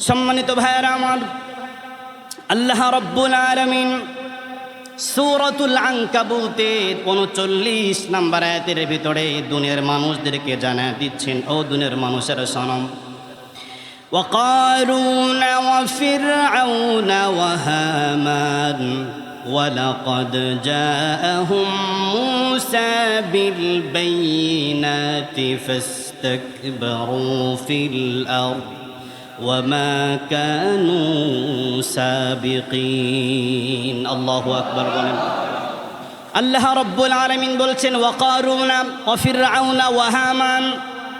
সম্মানিত ভাইয়েরা আমার আল্লাহ রব্বুল আলমিন সুরতুল আঙ্কাবুতের উনচল্লিশ নাম্বার আয়াতের ভিতরে দুনিয়ার মানুষদেরকে জানা দিচ্ছেন ও দুনিয়ার মানুষের সনম وقارون وفرعون وهامان ولقد جاءهم موسى بالبينات فاستكبروا في الأرض وما كانوا سابقين الله أكبر বলেন আল্লাহ রব্বুল আলমিন বলছেন ওয়াকারুনা অফিরাউনা ওয়াহামান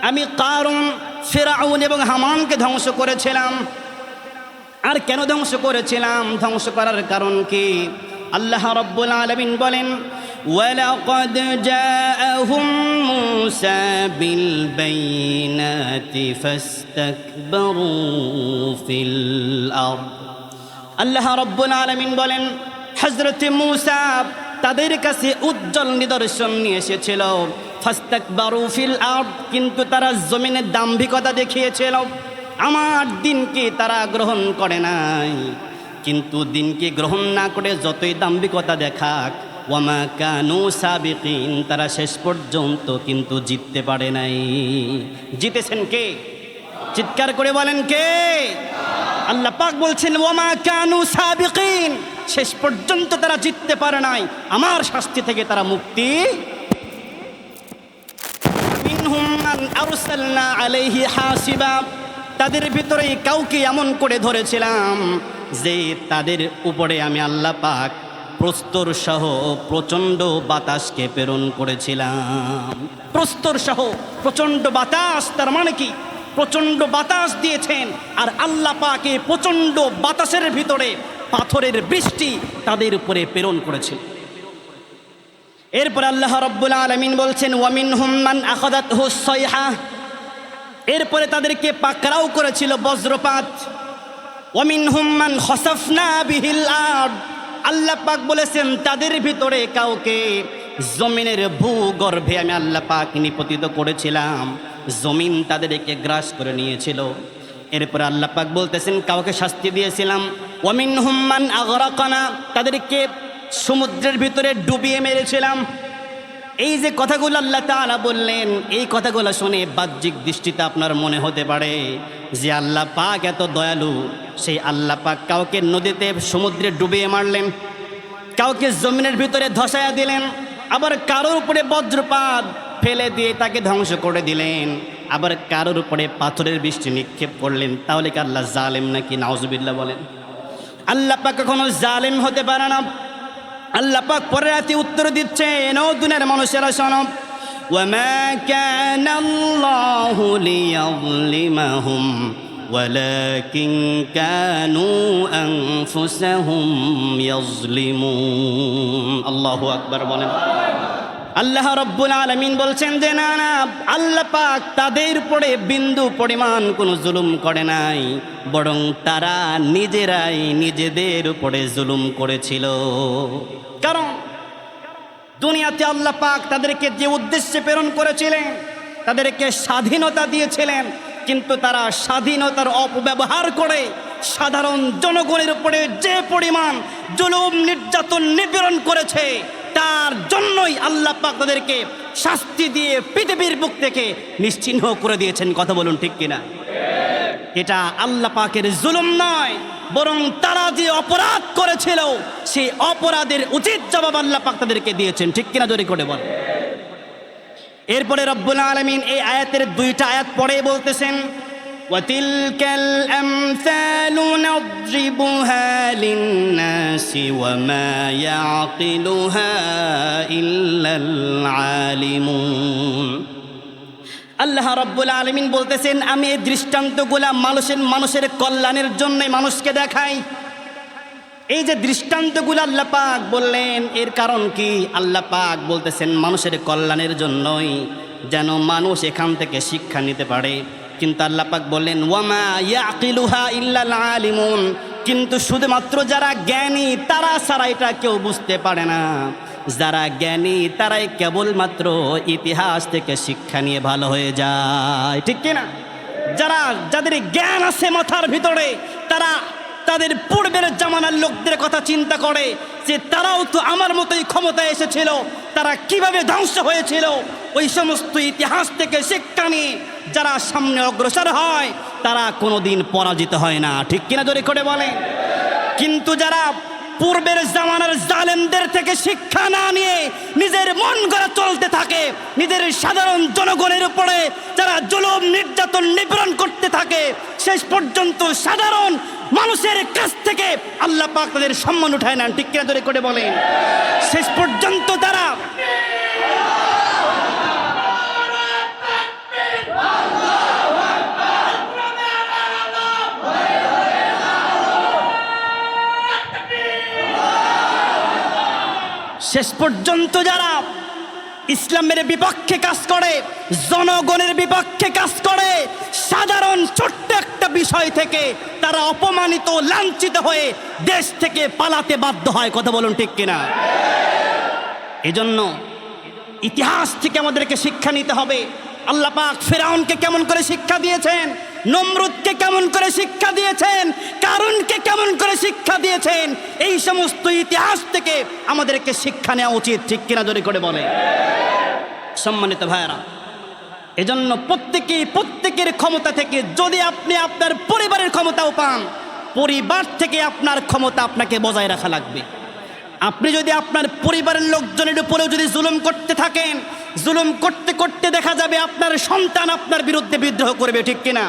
আমি কারুন ফেরাউন এবং হামানকে ধ্বংস করেছিলাম আর কেন ধ্বংস করেছিলাম ধ্বংস করার কারণ কি আল্লাহ রব্বুল আলমিন বলেন ولقد جاءهم موسى بالبينات فاستكبروا في الأرض আল্লাহ রব্বুল আলমিন বলেন হজরত মুসা তাদের কাছে উজ্জ্বল নিদর্শন নিয়ে এসেছিল ফাস্তাক বারুফিল আর্ট কিন্তু তারা জমিনের দাম্ভিকতা দেখিয়েছিল আমার দিনকে তারা গ্রহণ করে নাই কিন্তু দিনকে গ্রহণ না করে যতই দাম্ভিকতা দেখাক ওয়ামা কানু সাবিকিন, তারা শেষ পর্যন্ত কিন্তু জিততে পারে নাই। জিতেছেন কে? চিৎকার করে বলেন কে? আল্লাহ পাক বলছেন ওমা কানু সাবিকিন, শেষ পর্যন্ত তারা জিততে পারে নাই। আমার শাস্তি থেকে তারা মুক্তি। তাদের ভিতরে কাউকে এমন করে ধরেছিলাম যে তাদের উপরে আমি আল্লাহ পাক প্রস্তর সহ প্রচণ্ড বাতাসকে প্রেরণ করেছিলাম। প্রস্তর সহ প্রচণ্ড বাতাস, তার মানে কি? প্রচণ্ড বাতাস দিয়েছেন আর আল্লাহ পাকে প্রচণ্ড বাতাসের ভিতরে পাথরের বৃষ্টি তাদের উপরে প্রেরণ করেছিল এরপর আল্লাহ রব্বুল আলমিন বলছেন ওয়ামিন হুম্মান আখদাত হুসইহা এরপরে তাদেরকে পাকড়াও করেছিল বজ্রপাত। ওয়ামিন হুম্মান খসফনা বিহিল আল্লাহ পাক বলেছেন, তাদের ভিতরে কাউকে জমিনের ভূগর্ভে আমি আল্লাহ পাক নিপতিত করেছিলাম। জমিন তাদেরকে গ্রাস করে নিয়েছিল। এরপরে আল্লাহ পাক বলতেছেন, কাউকে শাস্তি দিয়েছিলাম। ওমিন হুম্মান আগরাকানা, তাদেরকে সমুদ্রের ভিতরে ডুবিয়ে মেরেছিলাম। এই যে কথাগুলো আল্লাহ তাআলা বললেন, এই কথাগুলো শুনে বাহ্যিক দৃষ্টিতে আপনার মনে হতে পারে যে আল্লাহ পাক এত দয়ালু, সেই আল্লাহ পাক কাউকে নদীতে, সমুদ্রে ডুবিয়ে মারলেন, কাউকে জমিনের ভিতরে ধসায়া দিলেন, আবার কারোর উপরে বজ্রপাত ফেলে দিয়ে তাকে ধ্বংস করে দিলেন, আবার কারোর উপরে পাথরের বৃষ্টি নিক্ষেপ করলেন, তাহলে কি আল্লাহ জালেম নাকি? নাউজুবিল্লাহ বলেন। আল্লাহ পাক কখনো জালেম হতে পারে না। আল্লাহ পাক পরে রাতে উত্তর দিচ্ছে এনও দুনের মানুষেরা শোনো وما كان الله ليظلمهم ولكن كانوا أنفسهم يظلمون الله أكبر বলেন আল্লাহ রব্বুল আলমিন বলছেন যে, না না, আল্লাহ পাক তাদের উপরে বিন্দু পরিমাণ কোনো জুলুম করে নাই, বরং তারা নিজেরাই নিজেদের উপরে জুলুম করেছিল। কারণ দুনিয়াতে আল্লাহ পাক তাদেরকে যে উদ্দেশ্যে প্রেরণ করেছিলেন, তাদেরকে স্বাধীনতা দিয়েছিলেন, কিন্তু তারা স্বাধীনতার অপব্যবহার করে সাধারণ জনগণের উপরে যে পরিমাণ জুলুম, নির্যাতন, নিপীড়ন করেছে তার জন্যই আল্লাহ পাক তাদেরকে শাস্তি দিয়ে পৃথিবীর বুক থেকে নিশ্চিহ্ন করে দিয়েছেন, কথা বলুন ঠিক কিনা? এটা আল্লাহ পাকের জুলুম নয়, বরং তারা যে অপরাধ করেছিল, সেই অপরাধের উচিত জবাব আল্লাহ পাক তাদেরকে দিয়েছেন, ঠিক কিনা জোরে করে বল। এরপরে রব্বুল আলমিন এই আয়াতের দুইটা আয়াত পরে বলতেছেন وتلك الأمثال نضربها للناس وما يعقلها إلا العالمون আল্লাহ রব্বুল আলমিন বলতেছেন আমি এই দৃষ্টান্তগুলা মানুষের মানুষের কল্যাণের জন্যই মানুষকে দেখাই এই যে দৃষ্টান্তগুলো আল্লাহ পাক বললেন এর কারণ কি আল্লাহ পাক বলতেছেন মানুষের কল্যাণের জন্যই যেন মানুষ এখান থেকে শিক্ষা নিতে পারে কিন্তু আল্লাহ পাক বললেন ওয়ামা ইয়াকিলুহা ইল্লাল আলিমুন। কিন্তু শুধুমাত্র যারা জ্ঞানী, তারা ছাড়া এটা কেউ বুঝতে পারে না। যারা জ্ঞানী, তারাই কেবলমাত্র ইতিহাস থেকে শিক্ষা নিয়ে ভালো হয়ে যায়। ঠিক কিনা যারা, যাদের জ্ঞান আছে মাথার ভিতরে, তারা তাদের পূর্বের জামানার লোকদের কথা চিন্তা করে যে তারাও তো আমার মতোই ক্ষমতায় এসেছিল। তারা কীভাবে ধ্বংস হয়েছিল? ওই সমস্ত ইতিহাস থেকে শিক্ষা নিয়ে যারা সামনে অগ্রসর হয়, তারা কোনোদিন পরাজিত হয় না। ঠিক কিনা জোরে করে বলে কিন্তু যারা পূর্বের জামানার জালেমদের থেকে শিক্ষা না নিয়ে নিজের মন গড়া চলতে থাকে, নিজের সাধারণ জনগণের উপরে যারা জুলুম, নির্যাতন, নিপীড়ন করতে থাকে, শেষ পর্যন্ত সাধারণ মানুষের কাছ থেকে আল্লাহ পাক তাদের সম্মান উঠায় না ঠিক কিনা ধরে করে বলেন? শেষ পর্যন্ত তারা শেষ পর্যন্ত যারা ইসলামের বিপক্ষে কাজ করে, জনগণের বিপক্ষে কাজ করে, সাধারণ, ছোট্ট বিষয় থেকে তারা অপমানিত, লাঞ্ছিত হয়ে দেশ থেকে পালাতে বাধ্য হয়। কথা বলুন ঠিক কিনা? এজন্য ইতিহাস থেকে আমাদেরকে শিক্ষা নিতে হবে। আল্লাহ পাক ফেরাউনকে কেমন করে শিক্ষা দিয়েছেন? নমরুদকে কেমন করে শিক্ষা দিয়েছেন? কারণকে কেমন করে শিক্ষা দিয়েছেন? এই সমস্ত ইতিহাস থেকে আমাদেরকে শিক্ষা নেওয়া উচিত, ঠিক কিনা জোরে করে বলে। সম্মানিত ভাইয়েরা এজন্য প্রত্যেকে প্রত্যেকের ক্ষমতা থেকে যদি আপনি আপনার পরিবারের ক্ষমতাও পান, পরিবার থেকে আপনার ক্ষমতা আপনাকে বজায় রাখা লাগবে। আপনি যদি আপনার পরিবারের লোকজনের উপরেও যদি জুলুম করতে থাকেন, জুলুম করতে করতে দেখা যাবে আপনার সন্তান আপনার বিরুদ্ধে বিদ্রোহ করবে, ঠিক কিনা?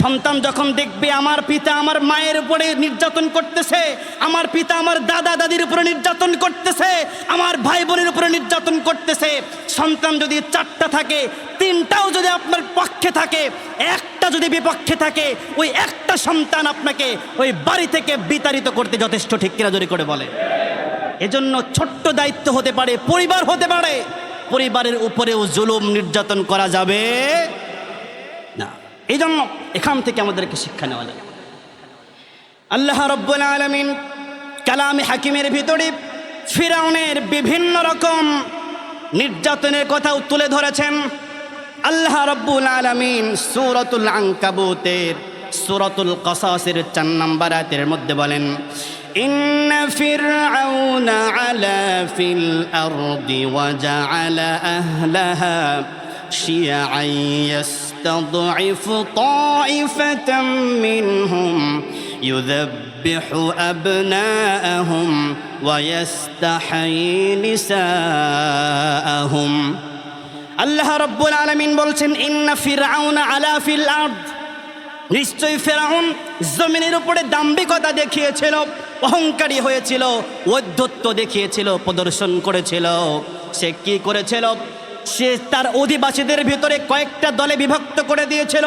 সন্তান যখন দেখবে আমার পিতা আমার মায়ের উপরে নির্যাতন করতেছে, আমার পিতা আমার দাদা দাদির উপরে নির্যাতন করতেছে, আমার ভাই বোনের উপরে নির্যাতন করতেছে, সন্তান যদি চারটা থাকে, তিনটাও যদি আপনার পক্ষে থাকে, একটা যদি বিপক্ষে থাকে, ওই একটা সন্তান আপনাকে ওই বাড়ি থেকে বিতাড়িত করতে যথেষ্ট ঠিক কিনা জোরে করে বলে। এজন্য ছোট্ট দায়িত্ব হতে পারে, পরিবার হতে পারে, পরিবারের উপরেও জুলুম নির্যাতন করা যাবে। এই জন্য এখান থেকে আমাদেরকে শিক্ষা নেওয়া যায় আল্লাহ রব্বুল আলমিন কালামে হাকিমের ভিতরে ফিরাউনের বিভিন্ন রকম নির্যাতনের কথাও তুলে ধরেছেন আল্লাহ রব্বুল আলমিন সুরতুল আঙ্কাবুতের সুরতুল কসাসের চার নম্বর আয়াতের মধ্যে বলেন إن فرعون علا في الأرض وجعل أهلها شيعا يستضعف طائفة منهم يذبح أبناءهم ويستحيي نساءهم আল্লাহ রব্বুল আলমিন বলছেন ইন্না ফিরাউন আলা ফিল আর্দ নিশ্চয়ই ফেরাউন জমিনের উপরে দাম্ভিকতা দেখিয়েছিল অহংকারী হয়েছিল ঔদ্ধত্য দেখিয়েছিল প্রদর্শন করেছিল সে কি করেছিল সে তার অধিবাসীদের ভিতরে কয়েকটা দলে বিভক্ত করে দিয়েছিল।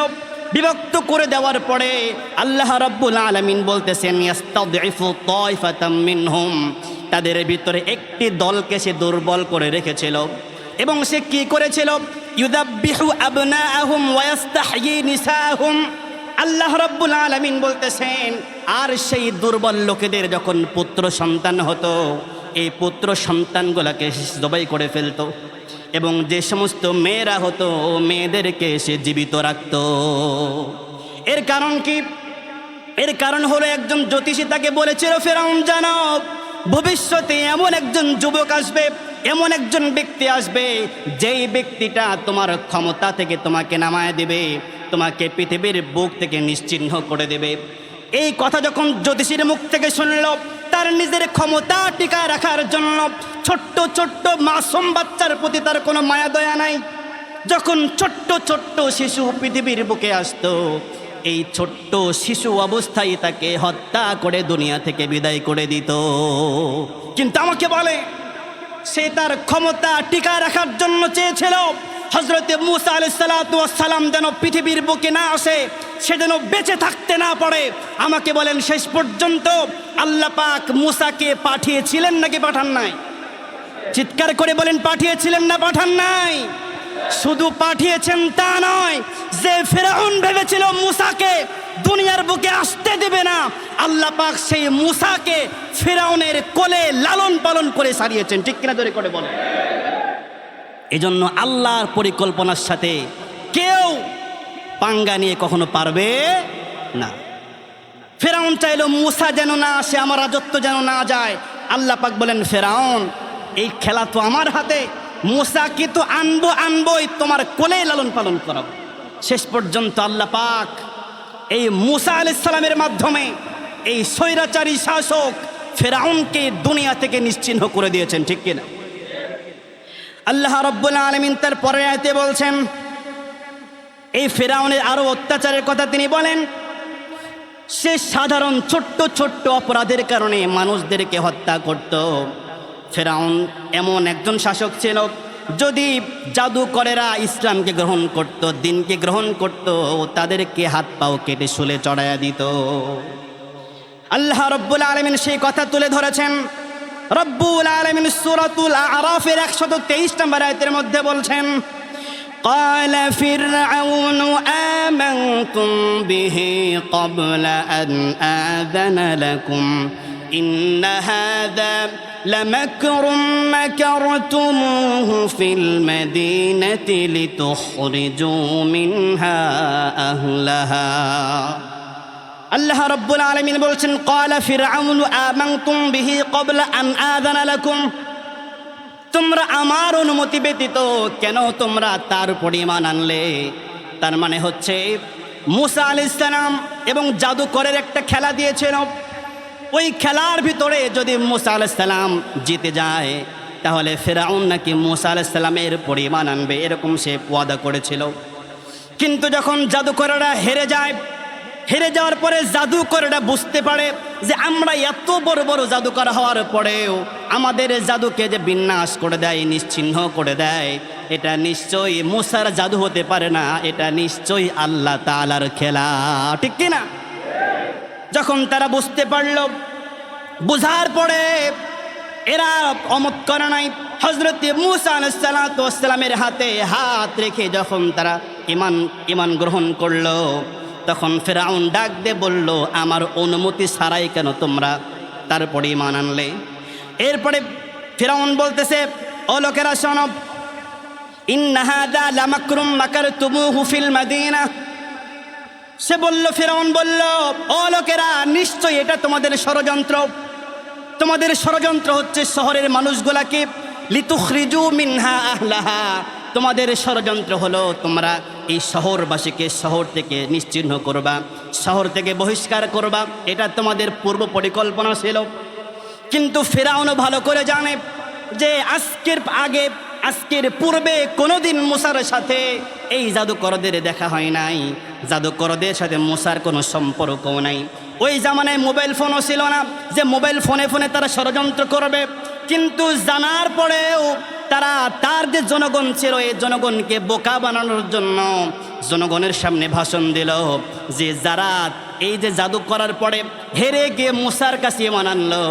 বিভক্ত করে দেওয়ার পরে আল্লাহ রব্বুল আলমিন বলতেছেন তাদের ভিতরে একটি দলকে সে দুর্বল করে রেখেছিল। এবং সে কি করেছিল? ইউদাব্বিহু আল্লাহ রব্বুল আলমিন বলতেছেন, আর সেই দুর্বল লোকেদের যখন পুত্র সন্তান হতো, এই পুত্র সন্তানগুলোকে জবাই করে ফেলতো। এবং যে সমস্ত মেয়েরা হতো মেয়েদেরকে সে জীবিত রাখত। এর কারণ কি? এর কারণ হলো একজন জ্যোতিষী তাকে বলেছিল ফেরাউন জানাব ভবিষ্যতে এমন একজন যুবক আসবে, এমন একজন ব্যক্তি আসবে, যেই ব্যক্তিটা তোমার ক্ষমতা থেকে তোমাকে নামায় দেবে, তোমাকে পৃথিবীর বুক থেকে নিশ্চিহ্ন করে দেবে। এই কথা যখন জ্যোতিষীর মুখ থেকে শুনল তার নিজের ক্ষমতা টিকায় রাখার জন্য ছোট্ট ছোট্ট মাসুম বাচ্চার প্রতি তার কোনো মায়া, দয়া নাই। যখন ছোট্ট ছোট্ট শিশু পৃথিবীর বুকে আসতো, এই ছোট্ট শিশু অবস্থায় তাকে হত্যা করে দুনিয়া থেকে বিদায় করে দিত। কিন্তু আমাকে বলে, সে তার ক্ষমতা টিকা রাখার জন্য চেয়েছিল হজরতে মুসা আলাইসালাম যেন পৃথিবীর বুকে না আসে, সে যেন বেঁচে থাকতে না পারে। আমাকে বলেন, শেষ পর্যন্ত আল্লাহ পাক মুসাকে পাঠিয়েছিলেন নাকি পাঠান নাই? চিৎকার করে বলেন, পাঠিয়েছিলেন না, পাঠান নাই। শুধু পাঠিয়েছেন তা নয়, যে ফেরাউন ভেবেছিল মুসাকে দুনিয়ার বুকে আসতে দেবে না, আল্লাহ পাক সেই মুসাকে ফেরাউনের কোলে লালন পালন করে সারিয়েছেন। ঠিক কিনা ধরে করে বলে এজন্য আল্লাহর পরিকল্পনার সাথে কেউ পাঙ্গা নিয়ে কখনো পারবে না। ফেরাউন চাইলো, মুসা যেন না আসে, আমার রাজত্ব যেন না যায়। আল্লাহ পাক বলেন, ফেরাউন, এই খেলা তো আমার হাতে। মুসাকে তো আনব, আনবোই। তোমার কোলে লালন পালন করাবো। শেষ পর্যন্ত আল্লাহ পাক এই মুসা আলাইসালামের মাধ্যমে এই স্বৈরাচারী শাসক ফেরাউনকে দুনিয়া থেকে নিশ্চিহ্ন করে দিয়েছেন, ঠিক কিনা? আল্লাহ রব্বুল আলমিন তার পরে বলছেন, এই ফেরাউনের আরও অত্যাচারের কথা তিনি বলেন সে সাধারণ ছোট্ট ছোট্ট অপরাধের কারণে মানুষদেরকে হত্যা করত। ফেরাউন এমন একজন শাসক ছিল, যদি জাদুকরেরা ইসলামকে গ্রহণ করত, দিনকে গ্রহণ করত, তাদেরকে হাত পাও কেটে শুলে চড়াইয়া দিত। আল্লাহ রব্বুল আলমিন সেই কথা তুলে ধরেছেন। রব্বুল আলমিন সুরাতুল আরাফের একশত তেইশ নম্বর আয়তের মধ্যে বলছেন قال فرعون آمنتم به قبل أن آذن لكم إن هذا لمكر مكرتموه في المدينة لتخرجوا منها أهلها আল্লাহ রব্বুল আলমিন বলছেন কলা ফিরআউন আমানতুম বিহি ক্বাবলা আন আযানা লাকুম তোমরা আমার অনুমতি ব্যতীত কেন তোমরা তার পরিমাণ আনলে? তার মানে হচ্ছে, মুসা আলাইহিস সালাম এবং জাদুকরের একটা খেলা দিয়েছিল। ওই খেলার ভিতরে যদি মুসা আলাইহিস সালাম জিতে যায়, তাহলে ফেরাউন নাকি মুসা আলাইহিস সালামের পরিমাণ আনবে এরকম সে ওয়াদা করেছিল। কিন্তু যখন জাদুকরেরা হেরে যায়, হেরে যাওয়ার পরে জাদুকরেরা বুঝতে পারে যে আমরা এত বড় বড় জাদুকর হওয়ার পরেও আমাদের জাদুকে যে বিন্যাস করে দেয়, নিশ্চিহ্ন করে দেয়, এটা নিশ্চয়ই মুসার জাদু হতে পারে না, এটা নিশ্চয়ই আল্লাহ তালার খেলা। ঠিক কিনা? যখন তারা বুঝতে পারল, বুঝার পরে এরা অমত করে নাই। হজরত মুসা আলাইসালামের হাতে হাত রেখে যখন তারা ইমান ইমান গ্রহণ করল, তখন ফেরাউন ডাক দিয়ে বলল, আমার অনুমতি ছাড়াই কেন তোমরা তারপরে ইমান আনলে? এরপরে ফেরাউন বলতেছে, ও লোকেরা লামাকরুম মাকার তুমু হুফিল সে বলল, ফেরাউন বলল, ও লোকেরা, নিশ্চয়ই এটা তোমাদের ষড়যন্ত্র। তোমাদের ষড়যন্ত্র হচ্ছে শহরের মানুষগুলাকে, লিতুখরিজু মিনহা আহলাহা। তোমাদের ষড়যন্ত্র হলো তোমরা এই শহরবাসীকে শহর থেকে নিশ্চিহ্ন করবা, শহর থেকে বহিষ্কার করবা। এটা তোমাদের পূর্ব পরিকল্পনা ছিল। কিন্তু ফেরাউনও ভালো করে জানে যে আজকের আগে, আজকের পূর্বে কোনোদিন মুসার সাথে এই জাদুকরদের দেখা হয় নাই। জাদুকরদের সাথে মুসার কোনো সম্পর্কও নাই। ওই জামানায় মোবাইল ফোনও ছিল না যে মোবাইল ফোনে ফোনে তারা ষড়যন্ত্র করবে। কিন্তু জানার পরেও তারা তার যে জনগণ ছিল, এই জনগণকে বোকা বানানোর জন্য জনগণের সামনে ভাষণ দিল যে যারা এই যে জাদু করার পরে হেরে গিয়ে মুসার কাছে ইমান আনলো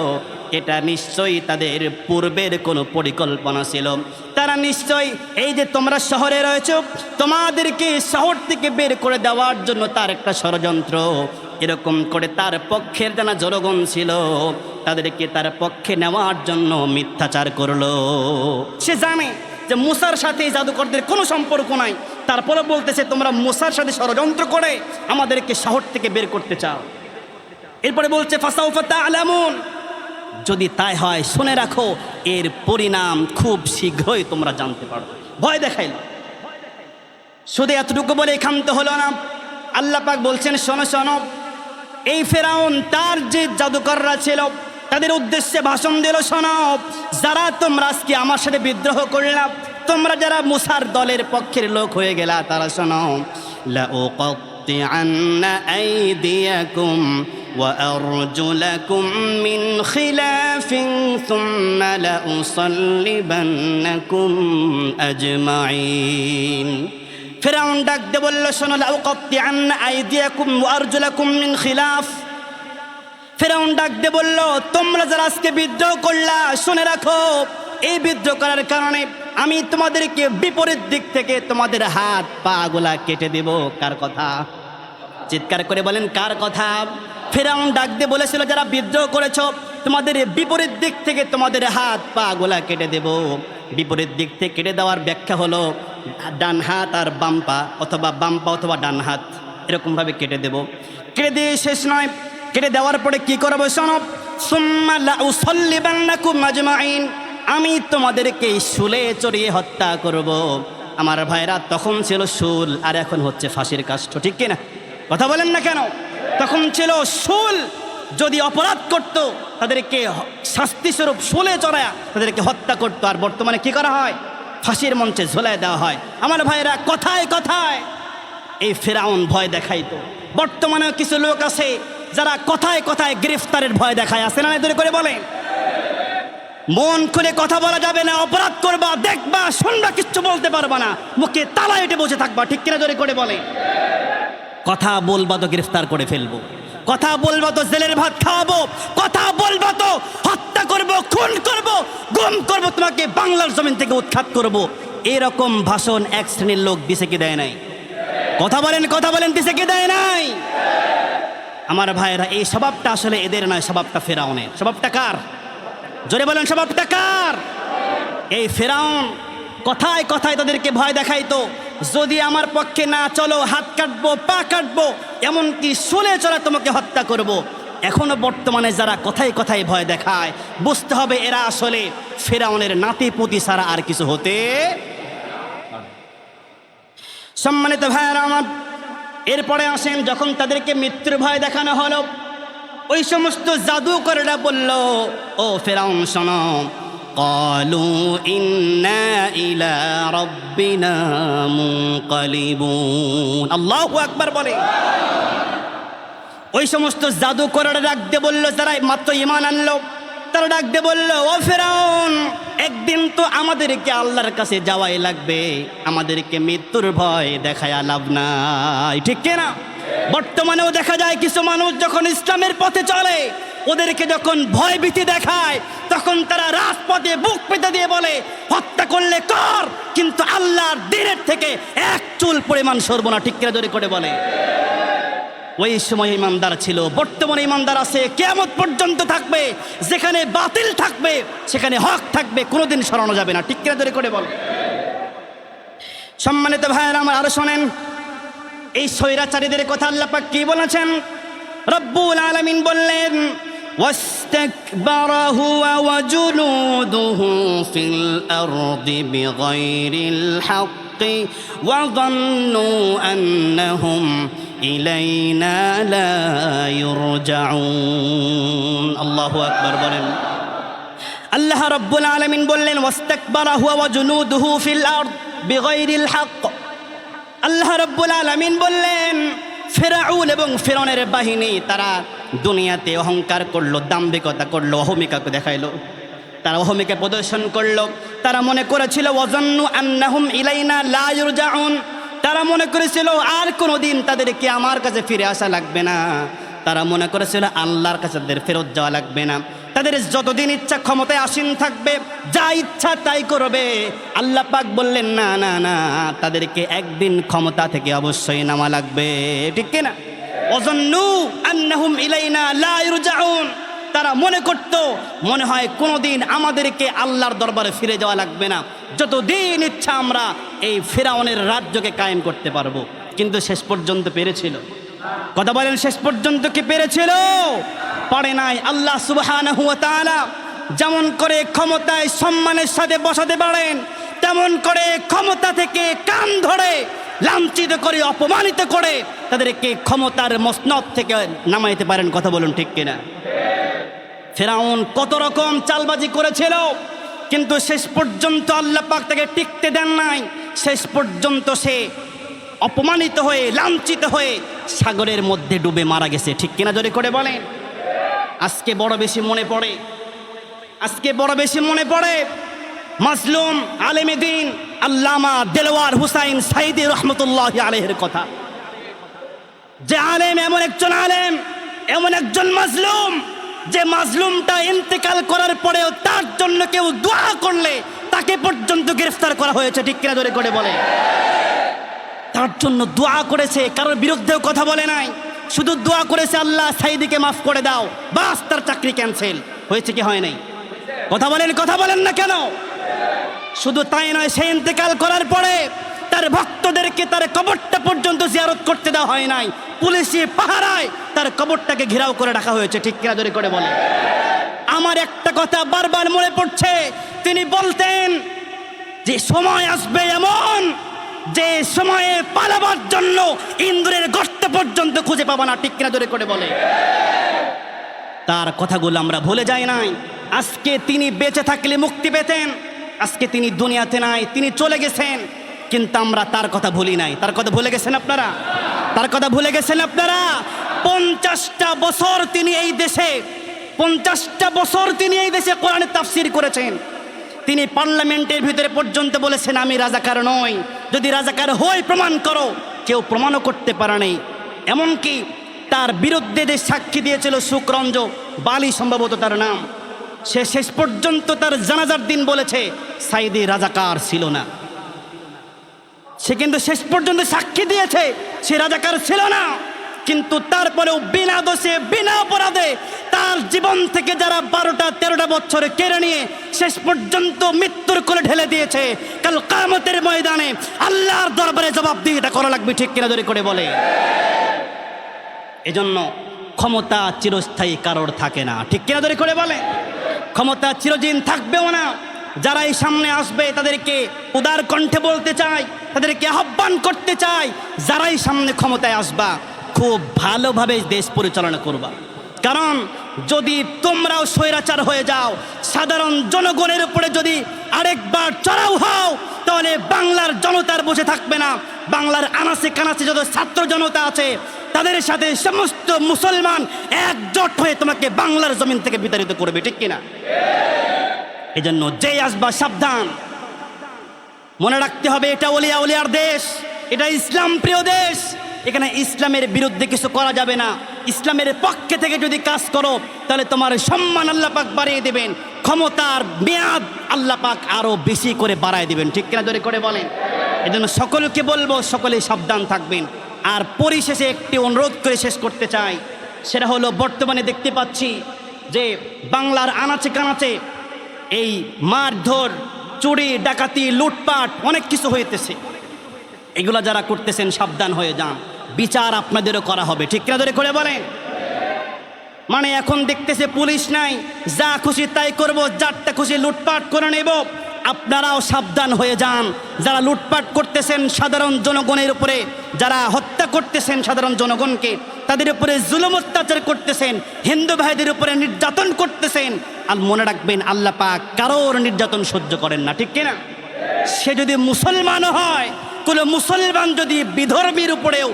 এটা নিশ্চয়ই তাদের পূর্বের কোনো পরিকল্পনা ছিল। তারা নিশ্চয়ই এই যে তোমরা শহরে রয়েছ, তোমাদেরকে শহর থেকে বের করে দেওয়ার জন্য তার একটা ষড়যন্ত্র। এরকম করে তার পক্ষের জানা জনগণ ছিল, তাদেরকে তার পক্ষে নেওয়ার জন্য মিথ্যাচার করল। সে জানে যে মুসার সাথে জাদুকরদের কোনো সম্পর্ক নাই। তারপরে বলতেছে, তোমরা মুসার সাথে ষড়যন্ত্র করে আমাদেরকে শহর থেকে বের করতে চাও। এরপরে বলছে ফাসাউফাতা আলামুন যদি তাই হয়, শুনে রাখো, এর পরিণাম খুব শীঘ্রই তোমরা জানতে পারো। ভয় দেখাইল। শুধু এতটুকু বলে খান্ত হলো না। আল্লাহ পাক বলছেন, শোনো শোনো, এই ফেরাউন তার যে জাদুকররা ছিল, তাদের উদ্দেশ্যে ভাষণ দিল, শোনো, যারা তোমরা আজকে আমার সাথে বিদ্রোহ করলাম তোমরা যারা মুসার দলের পক্ষের লোক হয়ে গেলা, তারা শোনো وأرجلكم من خلاف ثم لأصلبنكم أجمعين ফেরাউন ডাক দে বলল শোনো লাউকাত্তি আন্না আইদিয়াকুম আরজুলাকুম মিন খিলাফ ফেরাউন ডাক দে বলল তোমরা যারা আজকে বিদ্রোহ করলা শুনে রাখো এই বিদ্রোহ করার কারণে আমি তোমাদেরকে বিপরীত দিক থেকে তোমাদের হাত পা গুলা কেটে দেব কার কথা চিৎকার করে বলেন কার কথা ফেরাউন ডাক দিয়ে বলেছিল, যারা বিদ্রোহ করেছ, তোমাদের বিপরীত দিক থেকে তোমাদের হাত পা গোলা কেটে দেব। বিপরীত দিক থেকে কেটে দেওয়ার ব্যাখ্যা হলো, ডান হাত আর বাম পা, অথবা বাম পা অথবা ডান হাত, এরকমভাবে কেটে দেব। কেটে দিয়ে শেষ নয়। কেটে দেওয়ার পরে কি করব সনব আমি তোমাদেরকে শুলে চড়িয়ে হত্যা করব। আমার ভাইরা তখন ছিল শুল, আর এখন হচ্ছে ফাঁসির কাষ্ঠ, ঠিক কিনা? কথা বলেন না কেন? তখন ছিল শোল যদি অপরাধ করত, তাদেরকে শাস্তিস্বরূপ শোলে চড়ায় তাদেরকে হত্যা করতো। আর বর্তমানে কি করা হয়? ফাঁসির মঞ্চে ঝোলায় দেওয়া হয়। আমার ভাইরা কথায় কথায় এই ফেরাউন ভয় দেখাইতো। বর্তমানে কিছু লোক আছে যারা কথায় কথায় গ্রেফতারের ভয় দেখায়। আছে না এদের করে বলে মন খুলে কথা বলা যাবে না, অপরাধ করবা, দেখবা, শুনবা, কিচ্ছু বলতে পারবা না। মুখে তালা এটে বসে থাকবা, ঠিক কিনা? জোরে করে বলে কথা বলবা তো গ্রেফতার করে ফেলব। কথা বলবা তো জেলের ভাত খাওয়াবো। কথা বলবা তো হত্যা করব, খুন করব, গুম করব, তোমাকে বাংলার জমিন থেকে উৎখাত করব। এরকম ভাষণ এক শ্রেণির লোক দিছে কি দেয় নাই? কথা বলেন কথা বলেন, দিছে কি দেয় নাই? আমার ভাইয়েরা, এই স্বভাবটা আসলে এদের নয়, স্বভাবটা ফেরাউনের। স্বভাবটা কার? জোরে বলেন, স্বভাবটা কার? এই ফেরাউন কথায় কথায় তাদেরকে ভয় দেখাইতো। যদি আমার পক্ষে না চলো, হাত কাটবো, পা কাটবো, এমনকি শুলে চলা তোমাকে হত্যা করব। এখনও বর্তমানে যারা কথায় কথায় ভয় দেখায়, বুঝতে হবে এরা আসলে ফেরাউনের নাতি পুতি ছাড়া আর কিছু হতে সম্মানিত ভাইয়েরা আমার, এরপরে আসেন যখন তাদেরকে মৃত্যুর ভয় দেখানো হলো ওই সমস্ত জাদুকরেরা বলল, ও ফেরাউন, শোনো قالوا إنا إلى ربنا منقلبون الله أكبر বলে ওই সমস্ত জাদুকরেরা ডাক দিয়ে বললো যারা মাত্র ইমান আনলো তারা ডাক দিয়ে বললো ও ফেরাউন একদিন তো আমাদেরকে আল্লাহর কাছে যাওয়াই লাগবে আমাদেরকে মৃত্যুর ভয় দেখায় লাভ নাই ঠিক কিনা বর্তমানেও দেখা যায় কিছু মানুষ যখন ইসলামের পথে চলে, ওদেরকে যখন ভয় ভীতি দেখায়, তখন তারা রাজপথে বুক পেতে দিয়ে বলে, হত্যা করলে কর, কিন্তু আল্লাহর দিনের থেকে এক চুল পরিমাণ সরব না। ঠিক কিনা জোরে করে বলে। ওই সময় ইমানদার ছিল। বর্তমানে ইমানদার আছে। কেয়ামত পর্যন্ত থাকবে। যেখানে বাতিল থাকবে, সেখানে হক থাকবে। কোনোদিন সরানো যাবে না। কিনা ধরে করে বল। সম্মানিত ভাইয়েরা, আমার আরও শোনেন। এই স্বৈরাচারীদের কথা আল্লাহ পাক কি বলেছেন রব্বুল আলামিন বললেন واستكبر هو وجنوده في الأرض بغير الحق وظنوا أنهم إلينا لا يرجعون الله أكبر বলেন আল্লাহ রব্বুল আলামিন বললেন ওয়াস্তাকবারা হুয়া ওয়া জুনুদুহু ফিল আরদ বিগাইরিল হক আল্লাহ রব্বুল আলামিন বললেন, ফেরাউন এবং ফেরনের বাহিনী তারা দুনিয়াতে অহংকার করল, দাম্ভিকতা করল, অহমিকাকে দেখাইলো। তারা অহমিকা প্রদর্শন করল। তারা মনে করেছিল আন্নাহুম ইলাইনা তারা মনে করেছিল, আর কোনো দিন তাদেরকে আমার কাছে ফিরে আসা লাগবে না। তারা মনে করেছিল, আল্লাহর কাছে তাদের ফেরত যাওয়া লাগবে না। তাদের যতদিন ইচ্ছা ক্ষমতায় আসীন থাকবে, যা ইচ্ছা তাই করবে। আল্লাহ পাক বললেন, না না না, তাদেরকে একদিন ক্ষমতা থেকে অবশ্যই নামা লাগবে। ঠিক কিনা? অজন্নু আন্নাহুম ইলাইনা লা ইরজাউন। তারা মনে করত, মনে হয় কোনোদিন আমাদেরকে আল্লাহর দরবারে ফিরে যাওয়া লাগবে না। যতদিন ইচ্ছা আমরা এই ফেরাউনের রাজ্যকে কায়েম করতে পারব। কিন্তু শেষ পর্যন্ত পেরেছিল। কথা বলেন, শেষ পর্যন্ত কি পেরেছিল? পারে নাই। আল্লাহ তাআলা যেমন করে ক্ষমতায় সম্মানের সাথে বসাতে পারেন, তেমন করে ক্ষমতা থেকে কান ধরে লাঞ্ছিত করে, অপমানিত করে তাদেরকে ক্ষমতার মসনদ থেকে নামাইতে পারেন। কথা বলুন ঠিক কিনা? ফেরাউন কত রকম চালবাজি করেছিল, কিন্তু শেষ পর্যন্ত আল্লাহ পাক তাকে টিকতে দেন নাই। শেষ পর্যন্ত সে অপমানিত হয়ে, লাঞ্ছিত হয়ে সাগরের মধ্যে ডুবে মারা গেছে। ঠিক কিনা জোরে করে বলেন? আজকে বড় বেশি মনে পড়ে। আজকে বড় বেশি মনে পড়ে মাসলুম আলেমে দিন আল্লামা দেলোয়ার হুসাইন সাইদি রহমতুল্লাহ আলহের কথা। যে আলেম, এমন একজন আলেম, এমন একজন মাজলুম, যে মাজলুমটা ইন্তেকাল করার পরেও তার জন্য কেউ দোয়া করলে তাকে পর্যন্ত গ্রেফতার করা হয়েছে, ঠিক কিনা ধরে করে বলে তার জন্য দোয়া করেছে, কারোর বিরুদ্ধেও কথা বলে নাই। শুধু দোয়া করেছে আল্লাহ, সাইদিকে মাফ করে দাও। বাস, তার চাকরি ক্যান্সেল হয়েছে কি, হয় নাই? কথা বলেন কথা বলেন না কেন? শুধু তাই নয় সে ইন্তেকাল করার পরে তার ভক্তদেরকে তার কবরটা পর্যন্ত জিয়ারত করতে দেওয়া হয় নাই। পুলিশে পাহারায় তার কবরটাকে ঘেরাও করে রাখা হয়েছে, ঠিক ধরে করে বলে আমার একটা কথা বারবার মনে পড়ছে, তিনি বলতেন যে, সময় আসবে এমন যে সময়ে পালাবার জন্য ইন্দ্রের গর্ত পর্যন্ত খুঁজে পাবো না, ঠিক কিনা ধরে করে বলে। তার কথাগুলো আমরা ভুলে যাই নাই। আজকে তিনি বেঁচে থাকলে মুক্তি পেতেন। আজকে তিনি দুনিয়াতে নাই, তিনি চলে গেছেন। কিন্তু আমরা তার কথা ভুলি নাই। তার কথা ভুলে গেছেন আপনারা? তার কথা ভুলে গেছেন আপনারা? পঞ্চাশটা বছর তিনি এই দেশে, পঞ্চাশটা বছর তিনি এই দেশে কোরআনে তাফসির করেছেন। তিনি পার্লামেন্টের ভিতরে পর্যন্ত বলেছেন, আমি রাজাকার নই। যদি রাজাকার হই, প্রমাণ করো। কেউ প্রমাণও করতে পারে নাই। এমনকি তার বিরুদ্ধে যে সাক্ষী দিয়েছিল শুক্রঞ্জ বালি সম্ভবত তার নাম। সে শেষ পর্যন্ত তার জানাজার দিন বলেছে, সাইদি রাজাকার ছিল না। সে কিন্তু শেষ পর্যন্ত সাক্ষী দিয়েছে, সে রাজাকার ছিল না। কিন্তু তারপরেও বিনা দোষে, বিনা অপরাধে তার জীবন থেকে যারা বারোটা, তেরোটা বছরে কেড়ে নিয়ে শেষ পর্যন্ত মৃত্যুর কোলে ঢেলে দিয়েছে, কাল কামতের ময়দানে আল্লাহর দরবারে জবাব দিয়ে এটা করা লাগবে, ঠিক কিনা ধরে করে বলে। এজন্য ক্ষমতা চিরস্থায়ী কারোর থাকে না, ঠিক কিনা ধরে করে বলে। ক্ষমতা চিরদিন থাকবেও না যারা এই সামনে আসবে তাদেরকে উদার কণ্ঠে বলতে চাই তাদেরকে আহ্বান করতে চাই যারাই সামনে ক্ষমতায় আসবা, খুব ভালোভাবে দেশ পরিচালনা করবা। কারণ যদি তোমরাও স্বৈরাচার হয়ে যাও, সাধারণ জনগণের উপরে যদি আরেকবার চড়াও হও, তাহলে বাংলার জনতার বসে থাকবে না। বাংলার আনাচে কানাচে যত ছাত্র জনতা আছে, তাদের সাথে সমস্ত মুসলমান একজোট হয়ে তোমাকে বাংলার জমিন থেকে বিতাড়িত করবে, ঠিক কিনা? এই জন্য যেই আসবা সাবধান। মনে রাখতে হবে এটা ওলিয়া ওলিয়ার দেশ, এটা ইসলাম প্রিয় দেশ। এখানে ইসলামের বিরুদ্ধে কিছু করা যাবে না। ইসলামের পক্ষে থেকে যদি কাজ করো, তাহলে তোমার সম্মান আল্লাহ পাক বাড়িয়ে দেবেন। ক্ষমতার মেয়াদ আল্লাহ পাক আরও বেশি করে বাড়ায় দেবেন। ঠিক কিনা ধরে করে বলেন? এজন্য সকলকে বলব সকলে সাবধান থাকবেন। আর পরিশেষে একটি অনুরোধ করে শেষ করতে চাই। সেটা হলো, বর্তমানে দেখতে পাচ্ছি যে বাংলার আনাচে কানাচে এই মারধর, চুরি, ডাকাতি, লুটপাট অনেক কিছু হইতেছে। এগুলো যারা করতেছেন, সাবধান হয়ে যান। বিচার আপনাদেরও করা হবে। ঠিক কিনা ধরে করে বলেন? মানে এখন দেখতেছে পুলিশ নাই, যা খুশি তাই করব, যারটা খুশি লুটপাট করে নেব। আপনারাও সাবধান হয়ে যান। যারা লুটপাট করতেছেন সাধারণ জনগণের উপরে, যারা হত্যা করতেছেন সাধারণ জনগণকে, তাদের উপরে জুলুম অত্যাচার করতেছেন, হিন্দু ভাইদের উপরে নির্যাতন করতেছেন, আর মনে রাখবেন আল্লাহ পাক কারোর নির্যাতন সহ্য করেন না। ঠিক কিনা? সে যদি মুসলমানও হয় কোনো মুসলমান যদি বিধর্মীর উপরেও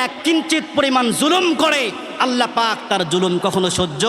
এক কিঞ্চিত পরিমাণ জুলুম করে, আল্লাহ পাক তার জুলুম কখনো সহ্য